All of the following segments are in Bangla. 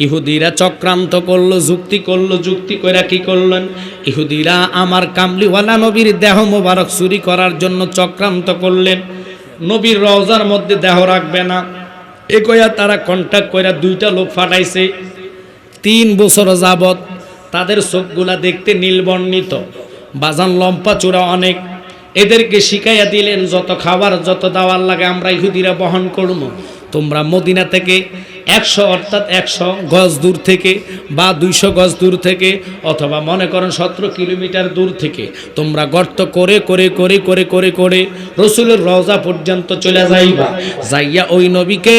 ইহুদিরা চক্রান্ত করল, যুক্তি করল, যুক্তি কইরা কি করলেন? ইহুদিরা আমার কামলিওয়ালা নবীর দেহ মোবারক চুরি করার জন্য চক্রান্ত করলেন। নবীর রওজার মধ্যে দেহ রাখবে না। এ কইয়া তারা কন্ট্যাক্ট কইরা দুইটা লোক ফাটাইছে। তিন বছর যাবত তাদের চোখগুলা দেখতে নীলবর্ণিত, বাজান লম্পা চূড়া অনেক। এদেরকে শিখাইয়া দিলেন, যত খাবার, যত দাওয়ার লাগে আমরা ইহুদিরা বহন করব তোমরা মদিনা থেকে একশো অর্থাৎ একশো গজ দূর থেকে বা দুইশো গজ দূর থেকে, অথবা মনে করেন সতেরো কিলোমিটার দূর থেকে। তোমরা গর্ত করে করে করে করে করে করে রসুলের রওজা পর্যন্ত চলে যাইবা। যাইয়া ওই নবীকে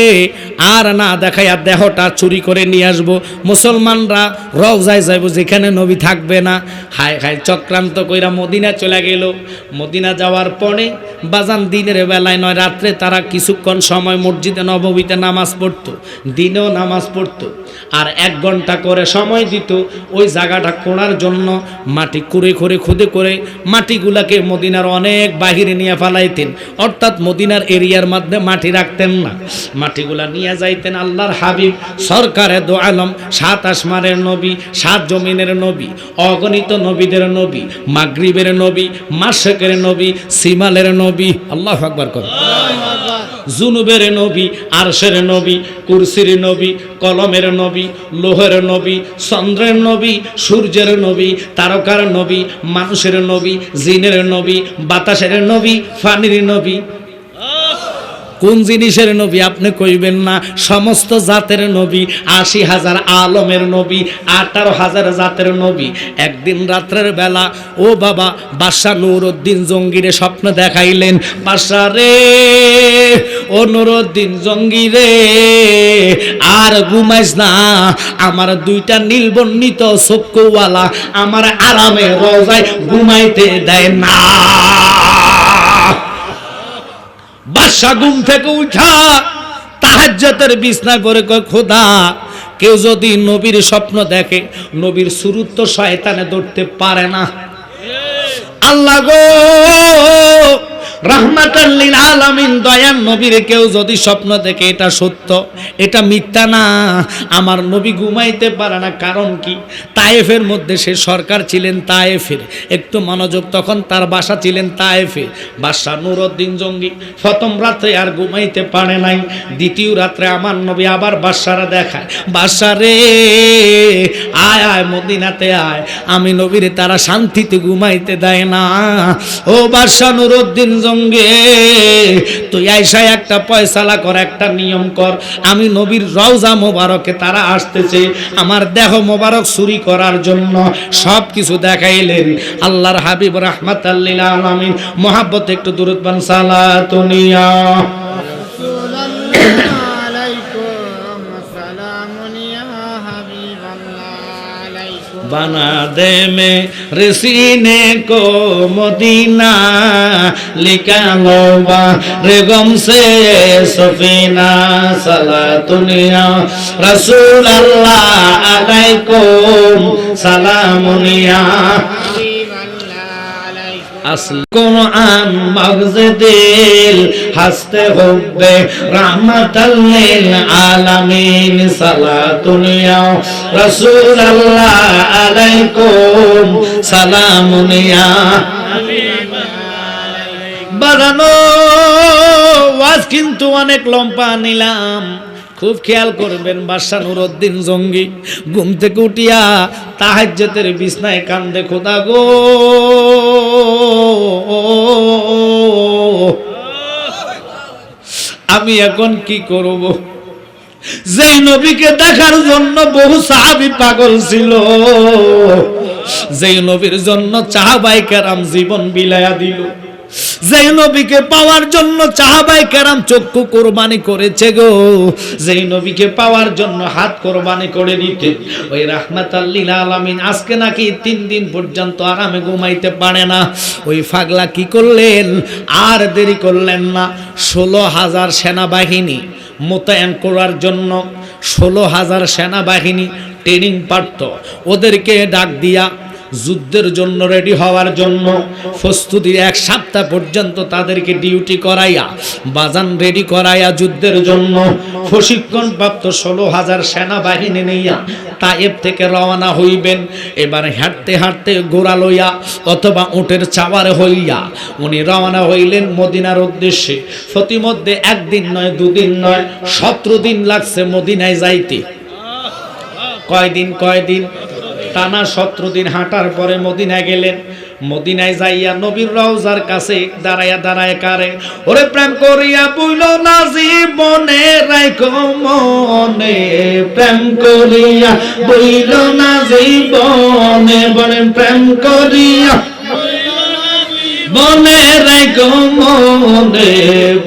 আর না দেখাইয়া দেহটা চুরি করে নিয়ে আসব। মুসলমানরা রওজায় যাইব যেখানে নবী থাকবে না। হায় হায়, চক্রান্ত কইরা মদিনা চলে গেল। মদিনা যাওয়ার পরে বাজান দিনের বেলায় নয়, রাত্রে তারা কিছুক্ষণ সময় মসজিদে নবমীতে নামাজ পড়তো। দিনেও নামাজ পড়তো। আর এক ঘণ্টা করে সময় দিত ওই জায়গাটা খোঁড়ার জন্য। মাটি কুড়ে করে খুদে করে মাটিগুলাকে মদিনার অনেক বাহিরে নিয়ে ফেলাইতেন। অর্থাৎ মদিনার এরিয়ার মধ্যে মাটি রাখতেন না। মাটিগুলা নিয়ে যাইতেন আল্লাহর হাবিব, সরকারে দো আলম, সাত আসমানের নবী, সাত জমিনের নবী, অগণিত নবীদের নবী, মাগরিবের নবী, মাসেকের নবী, সিমালের নবী। আল্লাহ আকবার কর। জুনুবের নবী, আরশের নবী, কুরসির নবী, কলমের নবী, লোহের নবী, চন্দ্রের নবী, সূর্যের নবী, তারকার নবী, মানুষের নবী, জিনের নবী, বাতাসের নবী, ফানির নবী। কোন জিনিসের নবী আপনি কইবেন না? সমস্ত জাতের নবী, আশি হাজার আলমের নবী, আঠারো হাজার জাতের নবী। একদিন রাত্রের বেলা, ও বাবা বাদশাহ নুরুদ্দিন জঙ্গিরে স্বপ্ন দেখাইলেন বাদশাহ রে, ও নুরুদ্দিন জঙ্গি রে আর ঘুমাইস না। আমার দুইটা নীলবর্ণিত চক্ষুওয়ালা আমার আরামে রোজায় ঘুমাইতে দেয় না। বাদশা ঘুম থেকে উঠা, তাহাজ্জাতের বিছনায় পরে কয়, খোদা, কেউ যদি নবীর স্বপ্ন দেখে, নবীর সুরুত্ব শয়তানে ধরতে পারে না। আল্লাহ গো রহমাতাল্লিল আলামিন দয়ান নবীর কেউ যদি স্বপ্ন দেখে এটা সত্য, এটা মিথ্যা না। আমার নবী ঘুমাইতে পারে না, কারণ কি? তায়েফের মধ্যে সে সরকার ছিলেন তায়েফের। একটু মনোযোগ তখন তার বাসা ছিলেন তায়েফে বাদশাহ নুরুদ্দিন জঙ্গি, প্রথম রাত্রে আর ঘুমাইতে পারে নাই, দ্বিতীয় রাত্রে আমার নবী আবার বাদশারা দেখায়। বাদশা রে, আয় আয়, মদিনাতে আয়। আমি নবীরে তারা শান্তিতে ঘুমাইতে দেয় না। ও বাদশাহ নুরুদ্দিন জঙ্গে তুই আইসা একটা পয়সালা কর, একটা নিয়ম কর। আমি নবীর রওজা মোবারকে তারা আসতেছে, আমার দেহ মোবারক চুরি করার জন্য সব কিছু দেখাইলেন। আল্লাহর হাবিব রহমত আল্লিল আলমিন, মোহাব্বত একটু দূরত বান সালাতুনিয়া बना दे मेरे सीने को मदीना लिखा लोबा रे गम से सफीना सला दुनिया रसूल अल्लाह अलैकुम सलामुनिया আসল কোরআন মগজ দিল, হাসতে হবে রহমাতাল্লিল আলামিন সালাতুনিয়া রাসূলুল্লাহ আলাইকুম সালামুনিয়া বাজানো। ওয়াজ কিন্তু অনেক লম্পা নিলাম। খুব খেয়াল করবেন, বাদশা নুরুদ্দিন জঙ্গি, ঘুম থেকে উঠিয়া তাহাজ্জতের বিছনায় কান্দে, খোদা গো! আমি এখন কি করব? যেই নবীকে দেখার জন্য বহু সাহাবি পাগল ছিল, যেই নবীর জন্য চাহাবাই কেরাম জীবন বিলায়া দিল। যেই নবীকে পাওয়ার জন্য চাহাবাই কেরাম চক্ষু কোরবানি করেছে গো, যেই নবীকে পাওয়ার জন্য হাত কোরবানি করে দিতে, ওই রাহমাত আলামিন আজকে নাকি তিন দিন পর্যন্ত আরামে ঘুমাইতে পারে না। ওই ফাগলা কি করলেন? আর দেরি করলেন না। ষোলো হাজার সেনাবাহিনী মোতায়েন করার জন্য ষোলো হাজার সেনাবাহিনী ট্রেনিং পারত। ওদেরকে ডাক দিয়া যুদ্ধের জন্য রেডি হওয়ার জন্য প্রস্তুতি এক সপ্তাহ পর্যন্ত তাদেরকে ডিউটি করাইয়া, বাজান রেডি করাইয়া যুদ্ধের জন্য প্রশিক্ষণ প্রাপ্ত ষোলো হাজার সেনাবাহিনী নিয়া তায়েব থেকে রওনা হইবেন। এবার হাঁটতে হাঁটতে গোড়া লইয়া অথবা উটের চাওয়ার হইয়া উনি রওনা হইলেন মদিনার উদ্দেশ্যে। প্রতিমধ্যে একদিন নয়, দুদিন নয়, সতেরো দিন লাগছে মদিনায় যাইতে। কয়দিন কয়দিন? টানা সতেরো দিন হাঁটার পরে মদিনায় গেলেন। মদিনায় যাইয়া নবীর রওজার কাছে দাঁড়াইয়া দাঁড়ায় কারে, ওরে প্রেম করিয়া বইল না জীবনে রাইখো মনে, প্রেম করিয়া বইল না জীবনে বনে প্রেম করিয়া মনে, রাইখো মনে,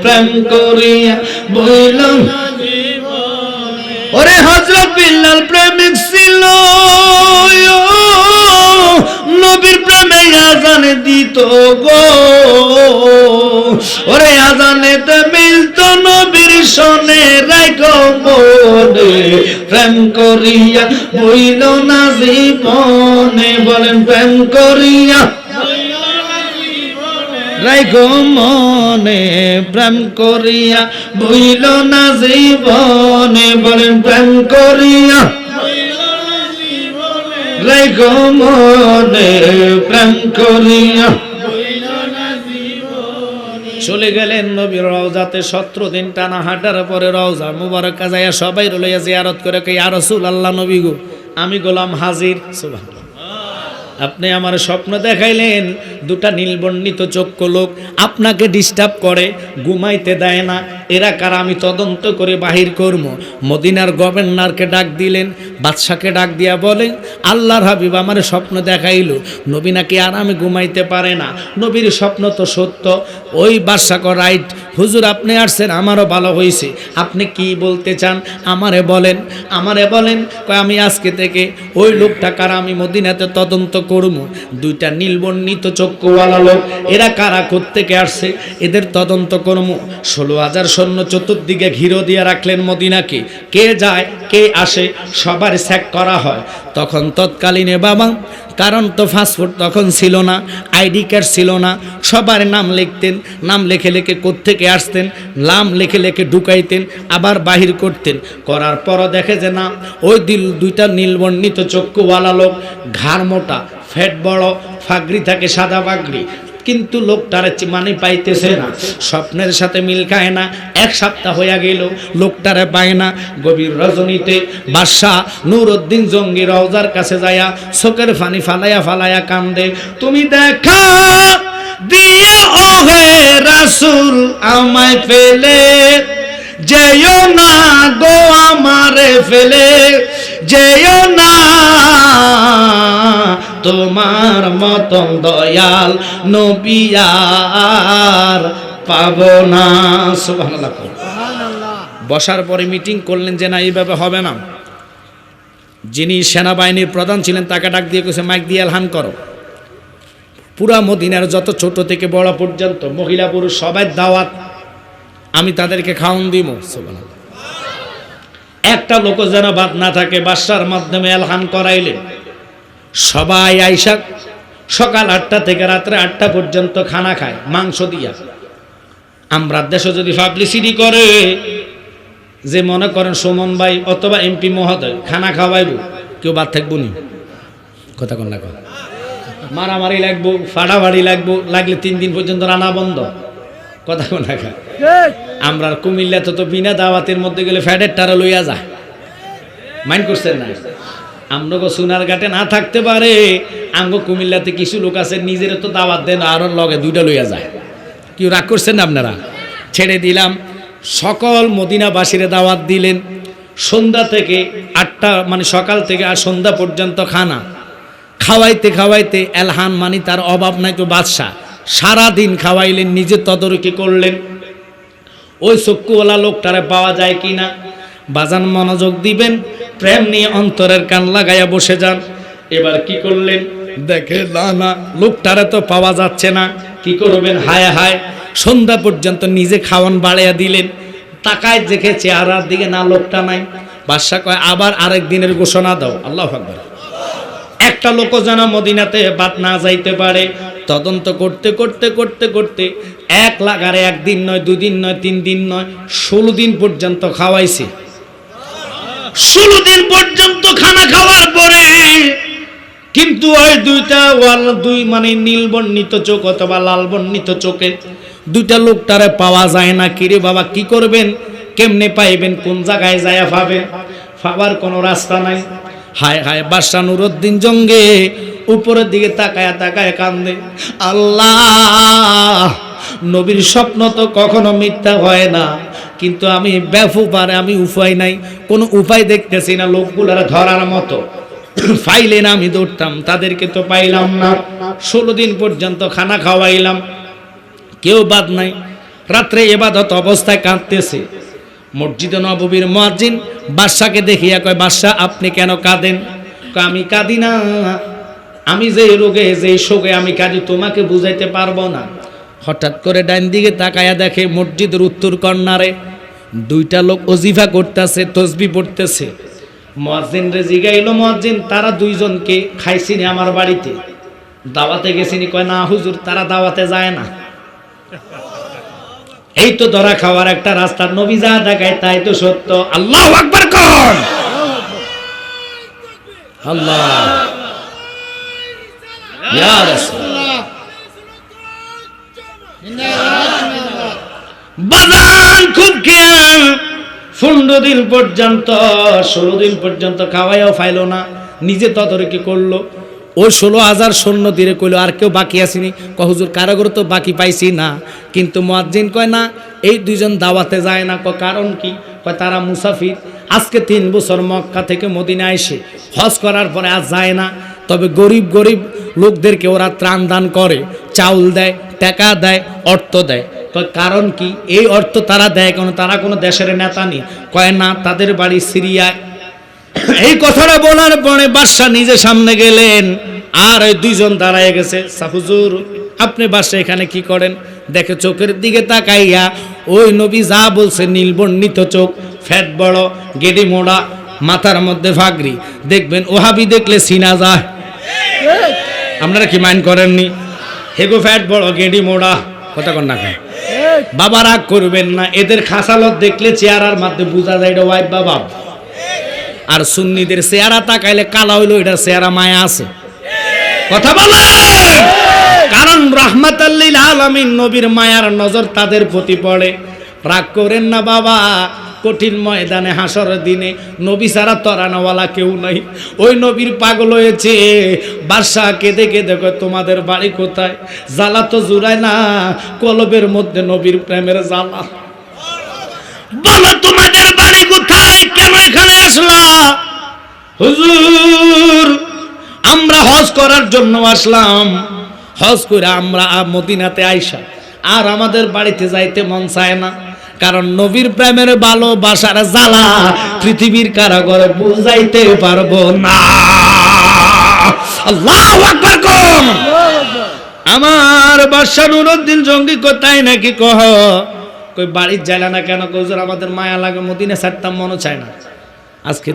প্রেম করিয়া বইল ওরে হজরত বিল্লাল প্রেমিক ছিল নবীর প্রেমে আজানে দিত গো। ওরে আজানে তে মিলত নবীর সনে রাইখো মনে। প্রেম করিয়া বইল না জীবনে, বলেন প্রেম করিয়া রাইগো মনে। প্রেম করিয়া বইল না জীবনে, বলেন প্রেম করিয়া। রাইগো মনে প্রাণ করিয়া। চলে গেলেন নবী রওজাতে, সতেরো দিন টানা হাঁটার পরে রওজা মুবারক কাজাইয়া সবাই রইয়া জিয়ারত করে কে আর রসুল আল্লাহ নবী গো, আমি গোলাম হাজির। সুবহানাল্লাহ। আপনি আমার স্বপ্ন দেখাইলেন, দুটা নীলবর্ণিত চক্ষু লোক আপনাকে ডিস্টার্ব করে, ঘুমাইতে দেয় না। এরা কারা আমি তদন্ত করে বাহির করব? মদিনার গভর্নরকে ডাক দিলেন, বাদশাকে ডাক দিয়া বলে আল্লাহর হাবিব আমার স্বপ্ন দেখাইলো, নবী নাকি আরামে ঘুমাইতে পারে না। নবীর স্বপ্ন তো সত্য, ওই বাদশাক রাইট হুজুর, আপনি আসছেন, আমারও ভালো হয়েছে আপনি কি বলতে চান? আমারে বলেন। আমারে বলেন আমি আজকে থেকে ওই লোকটা কারা, আমি মদিনাতে তদন্ত করব দুইটা নীলবর্ণিত চক্ষুওয়ালা লোক, এরা কারা থেকে আসছে? এদের তদন্ত করব ষোলো হাজার সৈন্য চতুর্দিকে ঘিরো দিয়ে রাখলেন মদিনাকে। কে যায়, কে আসে, সবার স্যাক করা হয়। তখন তৎকালীনে বাবা কারণ তো ফাস্টফুড তখন ছিল না, আইডি কার্ড ছিল না, সবার নাম লিখতেন, নাম লেখে লেখে কোত্থেকে আসতেন, নাম লেখে লেখে ঢুকাইতেন, আবার বাহির করতেন। করার পরও দেখে যে না, ওই দিল দুইটা নীলবর্ণিত চক্ষুওয়ালা লোক, ঘাড় মোটা ফ্যাট বড় ফাগরি থাকে সাদা পাগড়ি কিন্তু লোকটার মানে পাইতেছে না। স্বপ্নের সাথে মিল খায় না। এক সপ্তাহ হইয়া গেল, লোকটারে পায় না। গভীর রজনীতে বাদশাহ নুরউদ্দিন জঙ্গি রওজার কাছে যায়া চোখের ফানি ফালাইয়া ফালাইয়া কান্দে, তুমি দেখা দিয়া ওহে রাসূল, আমায় ফেলে যেও না গো আমারে ফেলে যেও না। তোমার মতন দয়াল নবিয়ার পাব না। সুবহানাল্লাহ বসার পরে মিটিং করলেন যে না এইভাবে হবে না। যিনি সেনাবাহিনীর প্রধান ছিলেন তাকে ডাক দিয়ে কেছে মাইক দিয়ে এলহান করো। পুরা মদিনার যত ছোট থেকে বড় পর্যন্ত মহিলা পুরুষ সবাই দাওয়াত আমি তাদেরকে খাওয়ান দিব। একটা লোক যেন বাদ না থাকে বাসার মাধ্যমে এলহান করাইলেন সবাই আইসা সকাল আটটা থেকে রাত্রে আটটা পর্যন্ত খানা খায়, মাংস দিয়া আমরা দেশে যদি পাবলিসিটি করে, যে মনে করেন সুমন ভাই অথবা এমপি মহোদয়, খানা খাওয়াইব, কেউ বাদ থাকব নি কথা কন না কন। মারামারি লাগবো ফাড়াফাড়ি লাগবো, লাগলে তিন দিন পর্যন্ত রান্না বন্ধ কথা কোন না কন। আমরা কুমিল্লাতে তো বিনা দাওয়াতের মধ্যে গেলে ফ্যাডের টারা লইয়া যায় মাইন্ড করছেন না? আমগো সোনার ঘাটে না থাকতে পারে, আমগো কুমিল্লাতে কিছু লোক আছে নিজের তো দাওয়াত দেন আর লগে দুইটা লইয়া যায়। কেউ রাগ করছেন আপনারা? ছেড়ে দিলাম। সকল মদিনাবাসীরে দাওয়াত দিলেন। সন্ধ্যা থেকে আটটা মানে সকাল থেকে আর সন্ধ্যা পর্যন্ত খানা। খাওয়াইতে খাওয়াইতে এলহান মানি তার অভাব নাই তো বাদশাহ। সারাদিন খাওয়াইলেন, নিজে তদারকি করলেন। ওই চক্ষুওয়ালা লোকটারে পাওয়া যায় কি না? বাজান মনোযোগ দিবেন, প্রেম নিয়ে অন্তরের কান লাগাইয়া বসে যান। এবার কি করলেন? দেখে, না না, লোকটারে তো পাওয়া যাচ্ছে না। কি করবেন? হায় হায়, সন্ধ্যা পর্যন্ত নিজে খাওয়ান বাড়াইয়া দিলেন। তাকায় দেখে চেহারার দিকে না, লোকটা নাই। বাদশা কয়, আবার আরেক দিনের ঘোষণা দাও। আল্লাহ একটা লোক যেন মদিনাতে বাদ না যাইতে পারে। তদন্ত করতে করতে করতে করতে এক লাগারে একদিন নয়, দুদিন নয় তিন দিন নয়, ষোলো দিন পর্যন্ত খাওয়াইছে। ষোলো দিন পর্যন্ত খানা খাওয়ার পরে কিন্তু ওই দুইটা ওয়াল দুই মানে নীল বর্ণিত চোখ অথবা লাল বর্ণিত চোখে দুইটা লোকটারে পাওয়া যায় না। কিরে বাবা, কি করবেন? কেমনে পাইবেন? কোন জায়গায় যায় পাবেন পাবার কোনো রাস্তা নাই। হায় হায় বাদশা নুরুদ্দিন জঙ্গে উপরের দিকে তাকায় তাকায় কান্দে। আল্লাহ, নবীর স্বপ্ন তো কখনো মিথ্যা হয় না। কিন্তু আমি ব্যাপারে আমি উপায় নাই। কোনো উপায় দেখতেছি না লোকগুলার ধরার মতো। ফাইলে না আমি দৌড়তাম তাদেরকে তো পাইলাম না। ষোলো দিন পর্যন্ত খানা খাওয়াইলাম। কেউ বাদ নাই। রাত্রে এবাদত অবস্থায় কাঁদতেছে। মসজিদে নববীর মুয়াজ্জিন বাদশাকে দেখিয়া কয় বাদশা আপনি কেন কাঁদেন? আমি কাঁদি না। আমি যে রোগে যে শোকে আমি কাঁদি, তোমাকে বুঝাইতে পারব না। হঠাৎ করে ডাইন দিকে তাকায়া দেখে মসজিদের উত্তর কর্নারে দুইটা লোক অজিফা করতেছে, তসবি পড়তেছে। মুয়াজ্জিন রে জিগাইলো মুয়াজ্জিন, তারা দুইজনকে খাইছিনি আমার বাড়িতে। দাওয়াতে গেছিনি? কয়, না, হুজুর, তারা দাওয়াতে যায় না। এই তো ধরা খাওয়ার একটা রাস্তার নবী যা দেখায় তাই তো সত্য। আল্লাহ আকবার কর! আল্লাহ। বাজান খুব খেয়াল। পনেরো দিন পর্যন্ত, ষোলো দিন পর্যন্ত খাওয়াইও ফাইলো না। নিজে তদারকি করল। ওই ষোলো হাজার সৈন্য দিয়ে কইলো, আর কেউ বাকি আসেনি? কহুজুর কারাগর তো বাকি পাইছি না। কিন্তু মুয়াজ্জিন কয়, না, এই দুইজন দাওয়াতে যায় না। কয়, কারণ কি? কয়, তারা মুসাফির। আজকে তিন বছর মক্কা থেকে মদিনা এসে হজ করার পরে আর যায় না। তবে গরিব গরিব লোকদেরকে ওরা ত্রাণ দান করে, চাউল দেয়, টাকা দেয়, অর্থ দেয়। কারণ কি? এই অর্থ তারা দেয় কেন? তারা কোনো দেশের নেতা নেই। কয় না, তাদের বাড়ি সিরিয়ায়। এই কথাটা বলার পরে বাদশাহ নিজে সামনে গেলেন, আর ওই দুইজন দাঁড়ায় গেছে। সাহুজুর আপনি বাদশাহ এখানে কি করেন? দেখে চোখের দিকে তাকাইয়া ওই নবী যা বলছে, নীলবর্ণিত চোখ, ফ্যাট বড়, গেডি মোড়া, মাথার মধ্যে ফাগরি দেখবেন ওহাবি দেখলে সিনা যায়। আপনারা কি মাইন্ড করেননি? হেগো ফ্যাট বড় গেডি মোড়া কথা কন না? বাবা রাগ করবেন না এদের খাসালত দেখলে চেহারার মাধ্যমে বোঝা যায় এটা ওয়াইফ বাবা। আর সুন্নিদের চেহারা তাকাইলে কালা হইল এটা চেহারা মায়া আছে। কথা বলে কারণ রহমাত আলমিন নবীর মায়ার নজর তাদের প্রতি পড়ে। রাগ করেন না বাবা কঠিন ময়দানে হাসর দিনে নবী সারা তরানাওয়ালা কেউ নাই। ওই নবীর পাগল হয়েছে। বাদশাহ কেঁদে কেঁদে তোমাদের বাড়ি কোথায়? জ্বালা তো জুড়ায় না, কলবের মধ্যে নবীর প্রেমের জ্বালা। বলো, তোমাদের বাড়ি কোথায়? কেন এখানে আসলা? হুজুর, আমরা হজ করার জন্য আসলাম। হজ করে আমরা মদিনাতে আইসা। আর আমাদের বাড়িতে যাইতে মন চায় না। কারণ নবীর প্রেমের ভালোবাসার জ্বালা পৃথিবীর কারাগরে বুঝাইতে পারব না। আল্লাহ আকবার কোন আমার বাদশা নুরুদ্দিন জঙ্গি কোথায় নাকি কহ? কই বাড়ির যায় না কেন? কৌজোর আমাদের মায়া লাগে, মদিনে ছাড়তাম মনে চায় না। আজকে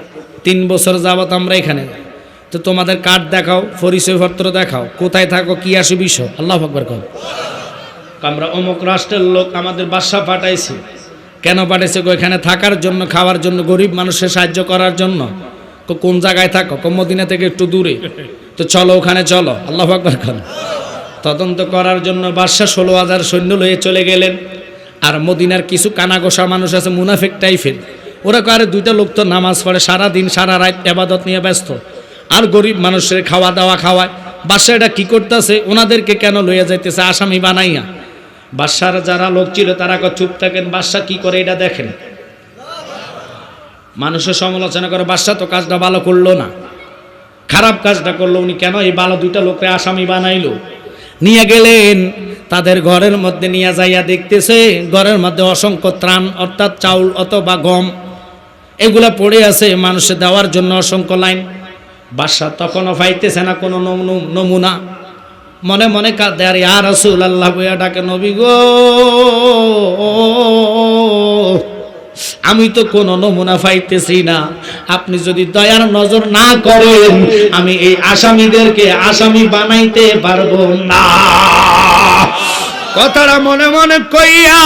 তিন বছর যাবত আমরা এখানে। তো তোমাদের কার্ড দেখাও, পরিচয়পত্র দেখাও, কোথায় থাকো, কি আসে বিষয়? আল্লাহ আকবর কর আমরা অমুক রাষ্ট্রের লোক, আমাদের বাসা পাঠাইছে। কেন পাঠাইছে এখানে থাকার জন্য, খাওয়ার জন্য, গরিব মানুষের সাহায্য করার জন্য। কোন জায়গায় থাকো? মদিনা থেকে একটু দূরে। তো চলো, ওখানে চলো। আল্লাহ আকবর খান তদন্ত করার জন্য বাদশাহ ষোলো হাজার সৈন্য লয়ে চলে গেলেন। আর মদিনার কিছু কানাগোসা মানুষ আছে, মুনাফিক টাইফের ওরা কারে দুইটা লোক তো নামাজ পড়ে সারা দিন সারা রাত এবাদত নিয়ে ব্যস্ত। আর গরিব মানুষের খাওয়া দাওয়া খাওয়ায়। বাদশাহ এটা কী করতেছে? ওনাদেরকে কেন লইয়া যাইতেছে? আসামি বানাইয়া। বাদশার যারা লোক ছিল, তারা চুপ থাকেন বাদশাহ কি করে এটা দেখেন? মানুষের সমালোচনা করে বাদশাহ তো কাজটা ভালো করল না। খারাপ কাজটা করল। উনি কেন এই ভালো দুইটা লোককে আসামি বানাইলো? নিয়ে গেলেন, তাদের ঘরের মধ্যে নিয়ে যাইয়া দেখতেছে, ঘরের মধ্যে অসংখ্য ত্রাণ, অর্থাৎ চাউল অথবা গম, এগুলা পড়ে আছে মানুষে দেওয়ার জন্য অসংখ্য লাইন। বাদশা তখনও পাইতেছে না, কোনো নমু- নমুনা মনে মনে কাঁদে, আর ইয়া রসুল আল্লাহ বইয়া ডাকে নবী গো। আমি তো কোনো নমুনা পাইতেছি না। আপনি যদি দয়ার নজর না করেন, আমি এই আসামিদেরকে আসামি বানাইতে পারব না। কথাটা মনে মনে কইয়া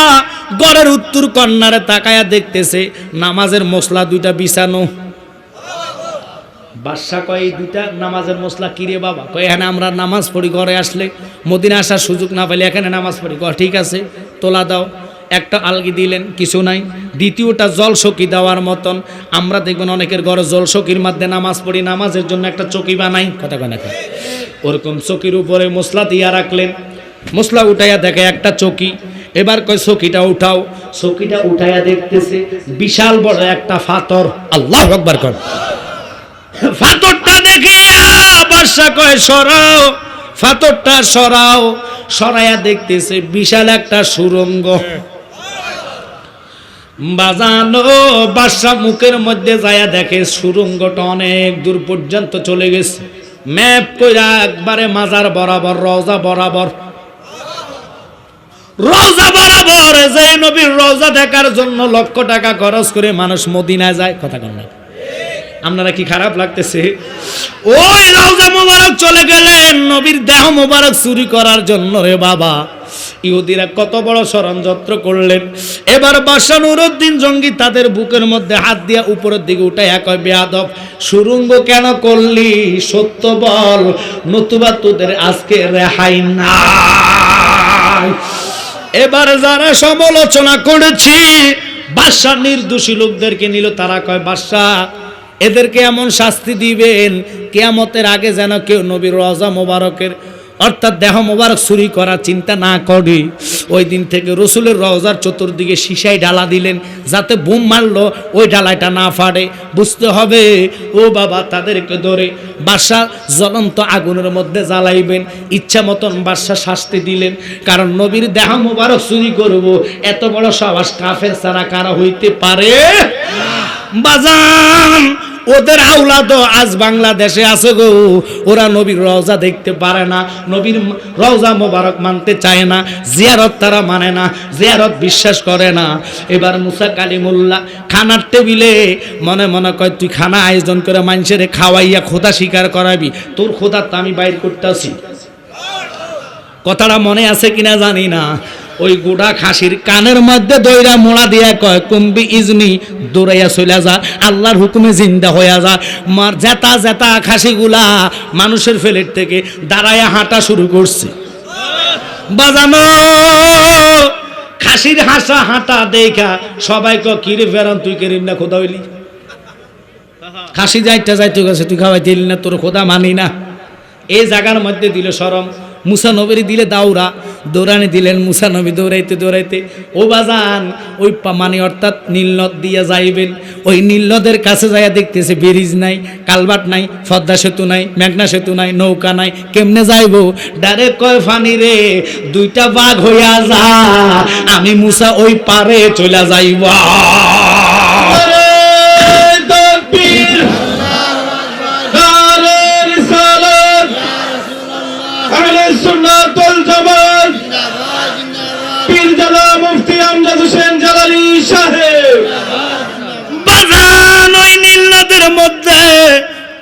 গড়ের উত্তর কন্যারে তাকায়া দেখতেছে, নামাজের মশলা দুইটা বিছানো। বাদশা কয়, এই দুইটা নামাজের মশলা কিরে বাবা? কয়, এখানে আমরা নামাজ পড়ি, ঘরে আসলে মদিনা আসার সুযোগ না পেলে এখানে নামাজ পড়ি। কয়, ঠিক আছে, তোলা দাও। একটা আলগি দিলেন, কিছু নাই। দ্বিতীয়টা জল সকি দেওয়ার মতন। আমরা দেখবেন অনেকের ঘরে জল সকির মধ্যে নামাজ পড়ি, নামাজের জন্য একটা চকি বানাই। কথা কয় না ওরকম চকির উপরে মশলা দিয়া রাখলেন। মশলা উঠাইয়া দেখে একটা চকি। এবার কয়, চকিটা উঠাও। চকিটা উঠাইয়া দেখতেছে, বিশাল বড় একটা ফাতর। আল্লাহ আকবার কর ফাতরটা দেখে বাদশা কয় সরাও, ফাতরটা সরাও, সরাইয়া দেখতেছে বিশাল একটা সুরঙ্গ। বাজানো বাদশা মুখের মধ্যে যায়া দেখে সুরঙ্গটা অনেক দূর পর্যন্ত চলে গেছে। ম্যাপ কইরা একবারে মাজার বরাবর, রওজা বরাবর। রওজা বরাবর, যে নবীর রওজা দেখার জন্য লক্ষ টাকা খরচ করে মানুষ মদিনায় যায়, কথা কন না আপনারা কি খারাপ লাগতেছে? ওই রওজা মোবারক চলে গেলেন নবীর দেহ মোবারক চুরি করার জন্য রে বাবা। ইহুদিরা কত বড় ষড়যন্ত্র করলেন। এবার বাদশা নুরুদ্দিন জঙ্গি তাদের বুকের মধ্যে হাত দিয়া উপরের দিকে উঠে এক বেয়াদব, সুরঙ্গ কেন করলি? সত্য বল, নতুবা তোদের আজকে রেহাই না এবার যারা সমালোচনা করেছি বাদশাহ নির্দোষী লোকদেরকে নিল, তারা কয়, বাদশা এদেরকে এমন শাস্তি দিবেন, কেয়ামতের আগে যেন কেউ নবীর রজা মোবারকের অর্থাৎ দেহ মোবারক চুরি করার চিন্তা না করে। ওই দিন থেকে রসুলের রওজার চতুর্দিকে সিসাই ডালা দিলেন, যাতে বুম মারলো, ওই ডালাটা না ফাড়ে বুঝতে হবে, ও বাবা তাদেরকে ধরে বাসা জ্বলন্ত আগুনের মধ্যে জ্বালাইবেন। ইচ্ছা মতন বাদশা শাস্তি দিলেন, কারণ নবীর দেহ মোবারক চুরি করব, এত বড় সাবাস কাফের ছাড়া কারা হইতে পারে? বাজান! ওদের আওলাদ আজ বাংলাদেশে আছে গো। ওরা নবীর রওজা দেখতে পারে না, নবীর রওজা মোবারক মানতে চায় না, জিয়ারত তারা মানে না, জিয়ারত বিশ্বাস করে না। এবার মুসা কালিমুল্লাহ খানার টেবিলে মনে মনে কয়, তুই খানা আয়োজন করে মানুষের খাওয়াইয়া খোদা স্বীকার করাবি, তোর খোদা তো আমি বাইর করতেছি। কথাটা মনে আছে কিনা জানি না। ওই গোড়া খাসির কানের মধ্যে দইরা মোড়া দিয়া কয়, কুম্বি ইজনি দৌড়াইয়া চলে যা, আল্লাহর হুকুমে জিন্দা হইয়া যা। মার জেতা জেতা খাসিগুলা মানুষের ফেলের থেকে দাঁড়াইয়া হাঁটা শুরু করছে। বাজানো, খাসির হাসা হাঁটা দেখা, সবাই ক কিরে ফেরান তুই কেরিম না খোদা হইলি? খাসি যাইতে যাইতে গেছে তুই খাওয়াই দিলি না, তোর খোদা মানি না। এই জায়গার মধ্যে দিল সরম। মুসা দিলে দাউরা দৌড়ানি দিলেন মুসা নবী দৌড়াইতে দৌড়াইতে। ও বাজান, ওই পা- মানে অর্থাৎ নীলনদ দিয়া যাইবেন। ওই নীলনদের কাছে যাইয়া দেখতেছে ব্রিজ নাই, কালবাট নাই পদ্মা সেতু নাই, মেঘনা সেতু নাই, নৌকা নাই, কেমনে যাইবো? ডাইরেক্ট কয়, ফানি রে, দুইটা বাঘ হইয়া যা, আমি মুসা ওই পারে চলে যাইব।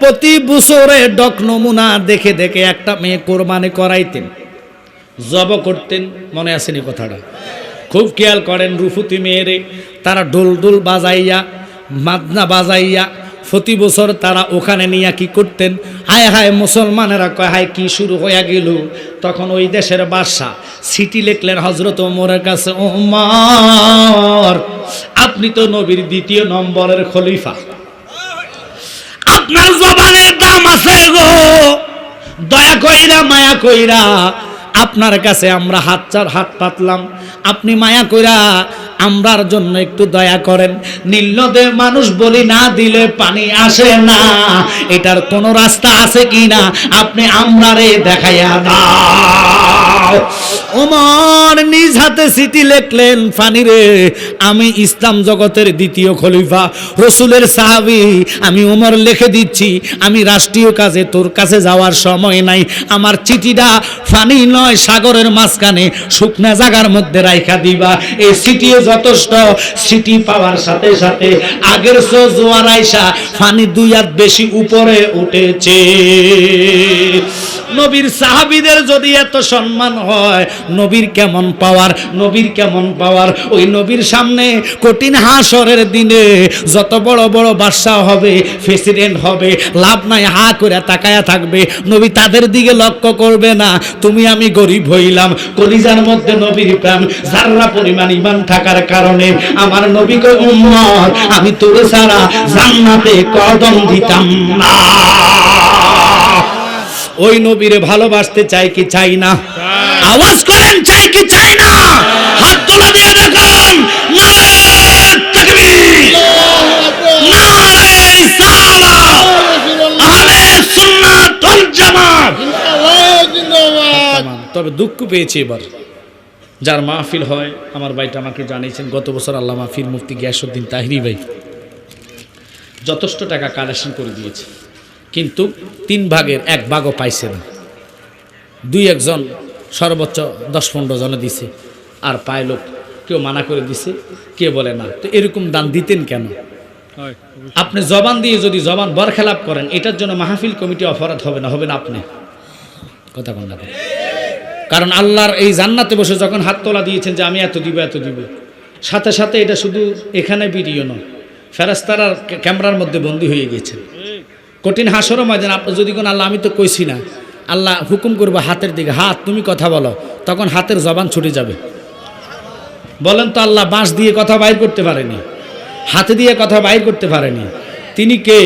প্রতি বছরে ডক নমুনা দেখে দেখে একটা মেয়ে কোরবানি করাইতেন। জব করতেন, মনে আসেনি কথাটা? খুব খেয়াল করেন রুফুতি মেয়েরে, তারা ডোল ডোল বাজাইয়া, মাদনা বাজাইয়া, প্রতি বছর তারা ওখানে নিয়ে কি করতেন? হায় হায় মুসলমানেরা কয়, হায়, কি শুরু হইয়া গেল? তখন ওই দেশের বাদশাহ সিটি লেখলেন হজরত ওমরের কাছে, ওমর, আপনি তো নবীর দ্বিতীয় নম্বরের খলিফা। আপনার জবানের দাম আছে গো। দয়া কইরা, মায়া কইরা, আপনার কাছে আমরা হাত চার হাত পাতলাম। আপনি মায়া কইরা আমরার জন্য একটু দয়া করেন। নীলনদে মানুষ বলি না দিলে পানি আসে না। এটার কোনো রাস্তা আছে কি না আপনি আমরারে দেখাইয়া দাও। ওমর নিজ হাতে সিটি লেখলেন, ফানি রে, আমি ইসলাম জগতের দ্বিতীয় খলিফা। রসুলের সাহাবি, আমি ওমর লিখে দিচ্ছি, আমি রাষ্ট্রীয় কাজে, তোর কাছে যাওয়ার সময় নাই। আমার চিঠিটা ফানি নয়, সাগরের মাঝখানে, শুকনা জাগার মধ্যে রাইখা দিবা। এই সিটিও যথেষ্ট সিটি পাওয়ার সাথে সাথে আগের সো জোয়ার আইসা ফানি দুই হাত বেশি উপরে উঠেছে। নবীর সাহাবিদের যদি এত সম্মান হয়, নবীর কেমন পাওয়ার, নবীর কেমন পাওয়ার? ওই নবীর সামনে কঠিন হাসরের দিনে যত বড় বড় বাদশাহ হবে প্রেসিডেন্ট হবে, লাভ নাই, হা করে তাকায়া থাকবে। নবী তাদের দিকে লক্ষ্য করবে না, তুমি আমি গরিব হইলাম। কলিজার মধ্যে নবীর প্রেম যাররা পরিমাণ ইমান থাকার কারণে আমার নবীকে উম্মত আমি তোরে ছাড়া জান্নাতে কদম দিতাম না। ওই নবীরে ভালোবাসতে চাই কি চাই না? আওয়াজ করেন চাই কি চাই না? হাত তোলা দিয়ে দেখান তবে দুঃখ পেয়েছি এবার। যার মাহফিল হয় আমার ভাইটা আমাকে জানিয়েছেন গত বছর আল্লাহ মাহফিল মুফতি গিয়াসুদ্দিন তাহিরি ভাই যথেষ্ট টাকা কালেকশন করে দিয়েছে। কিন্তু তিন ভাগের এক ভাগও পাইছে না। দুই একজন সর্বোচ্চ দশ পনেরো জনে দিছে আর পায় লোক কেউ মানা করে দিছে কে বলে না। তো এরকম দান দিতেন কেন? আপনি জবান দিয়ে যদি জবান বরখেলাপ করেন এটার জন্য মাহফিল কমিটি অপরাধ হবে না হবে না আপনি। কথা বল কারণ আল্লাহর এই জান্নাতে বসে যখন হাত তোলা দিয়েছেন যে আমি এত দিব এত দিব। সাথে সাথে এটা শুধু এখানে ভিডিও নয় ফেরাস্তারা ক্যামেরার মধ্যে বন্দী হয়ে গেছে কঠিন হাসরও ময়দান আপনি যদি কোন আল্লাহ, আমি তো কইছি না, আল্লাহ হুকুম করব হাতের দিকে, হাত তুমি কথা বলো, তখন হাতের জবান ছুটে যাবে। বলেন তো আল্লাহ বাঁশ দিয়ে কথা বাইর করতে পারেনি, হাতে দিয়ে কথা বাইর করতে পারেনি। তিনি কে?